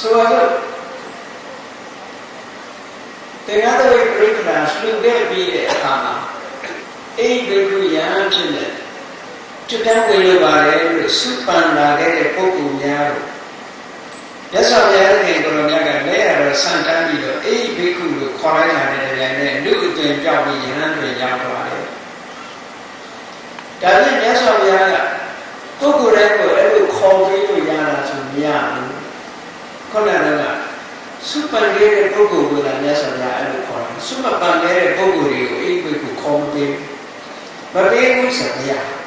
ဆိုတော့တရားတော်ပြိဋ္ဌာန်ရှုခဲ့ပြီးတဲ့အခါမှာအိဘိက္ခုယံဖြစ်တဲ့ကျွတ်တန်းဝင်လိုပါတယ်လို့စုပန်လာခဲ့တဲ့ပုဂ္ဂိုလ်များတို့မြတ်စွာဘုရားရှင်ကိုယ်တော်မြတ်ကလက်ရတော့ဆန့်တန်းပြီးတော့အိဘိက္ခုလို့ခေါ်လိုက်တာနဲ့တည်းနဲ့လူအသွင်ပြောက်ပြီးယဟန်တွေရောက်သွားတယ်။ဒါဖြင့်မြတ်စွာဘုရားကပုဂ္ဂိုလ်တိုင်းကိုအဲ့လိုခေါ်ပြီးလို့ရတာဆိုမရဘူး။ ခုနကစုပန်ခဲ့တဲ့ပုဂ္ဂိုလ်ကိုလည်းမြတ်စွာဘုရားအဲ့လိုခေါ်တယ်။စုမပန်ခဲ့တဲ့ပုဂ္ဂိုလ်တွေကိုအိဘိက္ခုခေါ်မပေးဘူး။မပေးဘူးဆိုမရဘူး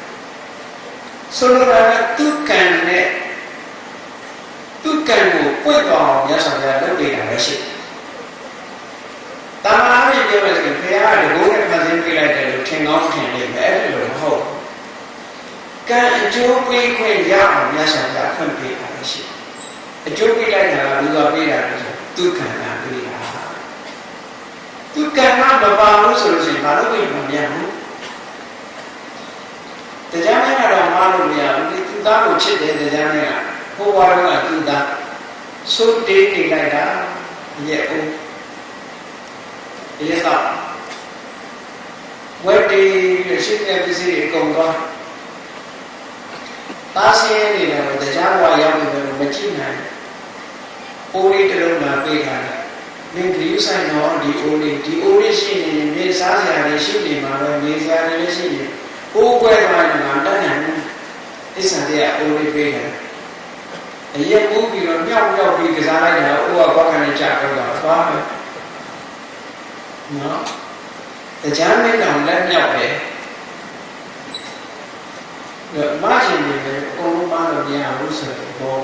။ဆိုလိုတာကသူကံနဲ့သူကံကိုပွင့်သွားအောင်မြတ်စွာဘုရားလုပ်ပေးတာပဲရှိတယ်။တာမန်အဖြစ်ပြောမယ်ဆိုရင်ဘုရားကတကူနဲ့ဖန်ဆင်းပေးလိုက်တယ်လို့ထင်ကောင်းထင်နေမယ်အဲ့လိုမဟုတ်ဘူး။ကံအကျိုးပေးခွင့်ရအောင်မြတ်စွာဘုရားဖွင့်ပေးတာပဲရှိတယ်။ အကျိုးပေးလိုက်တာကဘုရားပေးတာလို့ဆိုသူကံကပေးတာ။သူကံကမပါဘူးဆိုလို့ရှိရင်ဘာလို့ပြင်မမြတ်ဘူး။တရားမင်းကတော့မလို့မရဘူးဒီသူသားကိုချစ်တယ်တရားမင်းကဟိုဘွားကသူသားစိုးတေးနေလိုက်တာရဲ့ဦးရဲ့တော့ဝက်တီရရှိတဲ့ပစ္စည်းတွေအကုန်သွားသားစင်းနေတယ်တရားဘွားရောက်နေတယ်မကြည့်နိုင် အိုးလေးတစ်လုံးလာပေးထားတယ်မင်းဒီဆိုင်တော့ဒီအိုးလေးဒီအိုးလေးရှိနေရင်မြေစားစရာတွေရှိနေမှာပဲမြေစရာတွေလည်းရှိနေအိုးကွဲသွားရင်ငါတတ်နိုင်ဘူးအစ္ဆန်တဲ့အိုးလေးပေးတယ်အရက်ပိုးပြီးတော့မြောက်မြောက်ပြီးကစားလိုက်တာအိုးကဘောက်ကနေကြတော့သွားမယ်နော်တရားမင်းတော်လက်မြောက်တယ်မရှင်နေတယ်အကုန်လုံးမလို့မရဘူးဆိုတော့